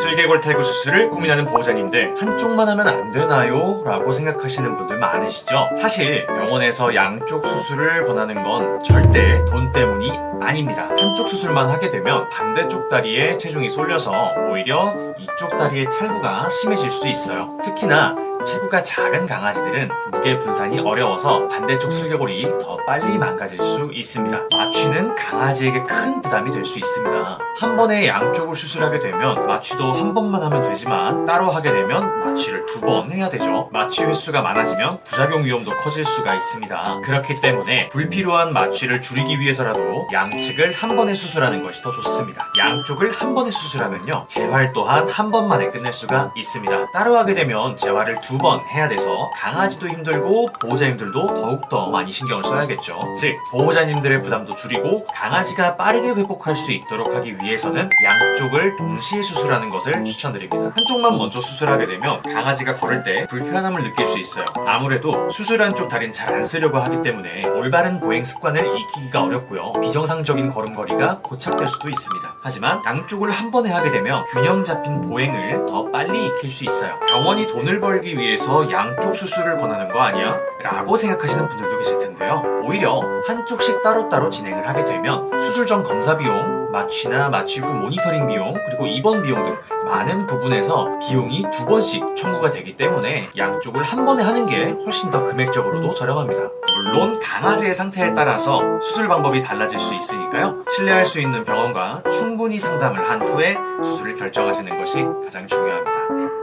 슬개골 탈구 수술을 고민하는 보호자님들 한쪽만 하면 안 되나요? 라고 생각하시는 분들 많으시죠? 사실 병원에서 양쪽 수술을 권하는 건 절대 돈 때문이 아닙니다. 한쪽 수술만 하게 되면 반대쪽 다리에 체중이 쏠려서 오히려 이쪽 다리의 탈구가 심해질 수 있어요. 특히나 체구가 작은 강아지들은 무게 분산이 어려워서 반대쪽 슬개골이 더 빨리 망가질 수 있습니다. 마취는 강아지에게 큰 부담이 될 수 있습니다. 한 번에 양쪽을 수술하게 되면 마취도 한 번만 하면 되지만 따로 하게 되면 마취를 두 번 해야 되죠. 마취 횟수가 많아지면 부작용 위험도 커질 수가 있습니다. 그렇기 때문에 불필요한 마취를 줄이기 위해서라도 양측을 한 번에 수술하는 것이 더 좋습니다. 양쪽을 한 번에 수술하면요. 재활 또한 한 번만에 끝낼 수가 있습니다. 따로 하게 되면 재활을 두번 해야 돼서 강아지도 힘들고 보호자님들도 더욱더 많이 신경을 써야겠죠. 즉, 보호자님들의 부담도 줄이고 강아지가 빠르게 회복할 수 있도록 하기 위해서는 양쪽을 동시에 수술하는 것을 추천드립니다. 한쪽만 먼저 수술하게 되면 강아지가 걸을 때 불편함을 느낄 수 있어요. 아무래도 수술한 쪽 다리는 잘 안 쓰려고 하기 때문에 올바른 보행 습관을 익히기가 어렵고요. 비정상적인 걸음걸이가 고착될 수도 있습니다. 하지만 양쪽을 한 번에 하게 되면 균형 잡힌 보행을 더 빨리 익힐 수 있어요. 병원이 돈을 벌기 위해 서 양쪽 수술을 권하는 거 아니야? 라고 생각하시는 분들도 계실 텐데요. 오히려 한쪽씩 따로따로 진행을 하게 되면 수술 전 검사 비용, 마취나 마취 후 모니터링 비용, 그리고 입원 비용 등 많은 부분에서 비용이 두 번씩 청구가 되기 때문에 양쪽을 한 번에 하는 게 훨씬 더 금액적으로도 저렴합니다. 물론 강아지의 상태에 따라서 수술 방법이 달라질 수 있으니까요. 신뢰할 수 있는 병원과 충분히 상담을 한 후에 수술을 결정하시는 것이 가장 중요합니다.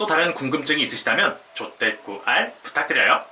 또 다른 궁금증이 있으시다면 조댓구알 부탁드려요.